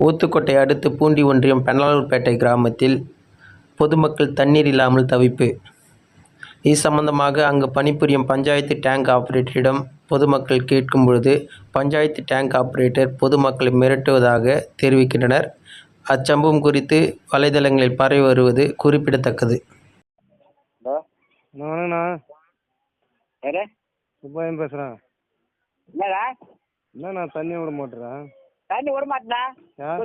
ஊத்துக்கோட்டை அடுத்து பூண்டி ஒன்றியம் பெண்ணாளூர்பேட்டை கிராமத்தில் பொதுமக்கள் தண்ணீர் இல்லாமல் தவிப்பு. இது சம்பந்தமாக அங்கு பணிபுரியும் பஞ்சாயத்து டேங்க் ஆபரேட்டரிடம் பொதுமக்கள் கேட்கும் பொழுது பஞ்சாயத்து டேங்க் ஆபரேட்டர் பொதுமக்களை மிரட்டுவதாக தெரிவிக்கின்றனர். அச்சம்பவம் குறித்து வலைதளங்களில் பரவி வருவது குறிப்பிடத்தக்கது. என்னண்ணா தண்ணி விட மாட்டேறா? தண்ணி விட மாட்டேனா?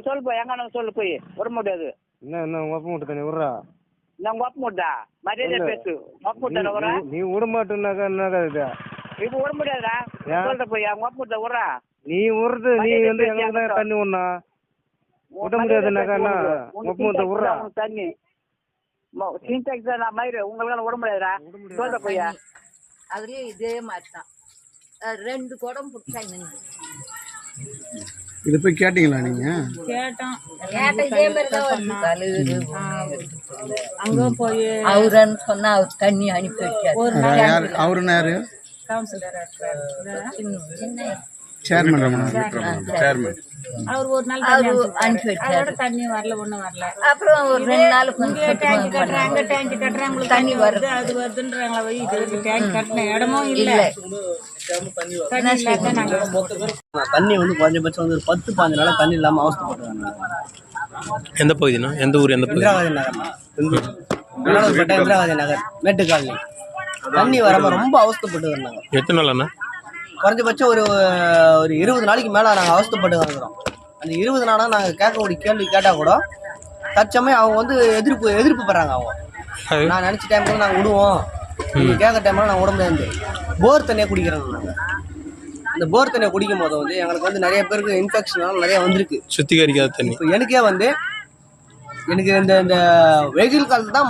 சொல்லு போய் எங்க சொல்லு போய். விட முடியாது. என்ன என்ன உங்க அப்பா மட்டும் தண்ணி விட்றா? நான் ஒப்ப முட்டா மரியாதை. பேசு. ஒப்ப முட்டா விட்றா? நீ- நீ விட மாட்டேன்னாக்கா என்னக்கா இது? இப்போ விட முடியாதுடா? சொல்ற போய் அவங்க ஒப்ப முட்டா விட்றா? நீ விடுறது நீ வந்து எங்களுக்கு தான். தண்ணி விடணும். உன் விட முடியாதுன்னாக்கா என்ன? ஒப்ப முட்டை விட்றா? தண்ணி. சின்டாக்ஸ் நான் மயிறு. உங்களுக்கு விட முடியாதுடா. சொல்ற போய்யா அதுலயும் இதே மாதிரி தான் ரெண்டு குடம் பிடிச்சாங்க இது போய் கேட்டீங்களா நீங்க? கேட்டோம். கேட்ட இதே மாதிரி தான் வருது. தலைவர் அங்க போய் அவரன்னு சொன்னா அவர் தண்ணி அனுப்பி வச்சாரு யார் அவருன்னு யாரு? கவுன்சிலர் இருக்கிறாரு சின்ன சின்ன சேர்மன் ரமணா. சேர்மன் அவர் ஒரு நாள் அனுப்பி வச்சாரு தண்ணி வரல ஒண்ணும் வரல. அப்புறம் ஒரு ரெண்டு நாளுக்கு இங்கே டேங்க் கட்டுறாங்க டேங்க் கட்டுறாங்க உங்களுக்கு தண்ணி வருது அது வருதுன்றாங்களா? இது டேங்க் கட்டின இடமும் இல்ல. இல்லை. தண்ணி வந்து குறைஞ்சபட்சம் வந்து பத்து பாஞ்சு நாளாக தண்ணி இல்லாமல் அவஸ்தைப்படுறாங்க எந்த பகுதினா? எந்த ஊர் எந்த பகுதி? இந்திராகாந்தி நகர் இந்திராகாந்தி நகர் மேட்டுக்காலனி தண்ணி வராம ரொம்ப அவஸ்தைப்பட்டு வந்தாங்க எத்தனை நாள் அண்ணா? குறைஞ்சபட்சம் ஒரு ஒரு இருபது நாளைக்கு மேலே நாங்கள் அவஸ்தைப்பட்டு வந்துக்கிறோம் அந்த இருபது நாளாக நாங்கள் கேட்கக்கூடிய கேள்வி கேட்டால் கூட தற்சமயம் அவங்க வந்து எதிர்ப்பு எதிர்ப்பு பெறாங்க அவங்க. நான் நினச்ச டைம்ல நாங்கள் விடுவோம். நீங்கள் கேட்குற டைம்ல நாங்கள் விட முடியாது போர் தண்ணியை குடிக்கிறோம் நாங்கள் இந்த போர் தண்ணியை குடிக்கும் போது வந்து எங்களுக்கு வந்து நிறைய பேருக்கு இன்ஃபெக்ஷன் நிறைய வந்திருக்கு. சுத்திகரிக்காத தண்ணி. இப்போ எனக்கே வந்து எனக்கு இந்த இந்த வெயில் காலத்துல தான்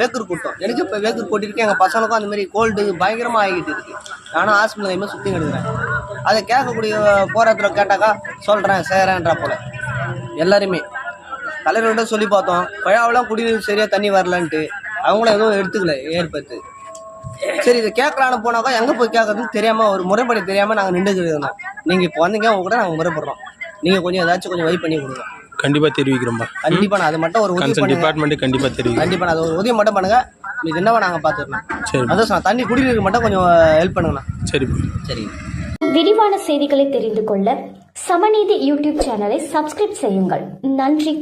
வேக்கூர் கூட்டம். எனக்கு இப்போ வேக்கூர் கூட்டிருக்கு எங்கள் பசங்களுக்கும் அந்த மாதிரி கோல்டு பயங்கரமாக ஆகிட்டு இருக்கு. நானும் ஹாஸ்பிட்டல் தைரியமாக சுற்றி கிடக்குறேன். அதை கேட்கக்கூடிய போராட்டத்தில் கேட்டாக்கா சொல்கிறேன் செய்கிறேன்றா போல. எல்லாருமே. தலைவர்கிட்ட சொல்லி பார்த்தோம். குழாவெல்லாம் குடிநீர் சரியாக தண்ணி வரலன்ட்டு. அவங்களும் எதுவும் எடுத்துக்கல ஏற்படுத்து. சரி இதை கேட்கலான்னு போனாக்கா எங்கே போய் கேட்கறதுன்னு தெரியாமல் ஒரு முறைப்படி தெரியாமல் நாங்கள் நின்றுக்கிட்டு இருந்தோம். நீங்கள் இப்போ வந்தீங்க உங்க கூட நாங்கள் முறைப்படுறோம். நீங்கள் கொஞ்சம் ஏதாச்சும் கொஞ்சம் வழி பண்ணி கொடுங்க. கண்டிப்பா தெரிவிக்கிறோம்பா கண்டிப்பா நான் அது மட்டும் ஒரு உதவி பண்ணுங்க. டிபார்ட்மெண்ட் கண்டிப்பா தெரிவிக்கிறோம் கண்டிப்பா நான் அது ஒரு உதவி மட்டும் பண்ணுங்க. இது என்னவா நாங்க பாத்துக்கிறோம். சரி. அதான் சொன்னேன், தண்ணி குடிநீருக்கு மட்டும் கொஞ்சம் ஹெல்ப் பண்ணுங்கண்ணா. சரிப்பா சரி. விரிவான செய்திகளை தெரிந்து கொள்ள சமநீதி யூடியூப் சேனலை சப்ஸ்கிரைப் செய்யுங்கள். நன்றி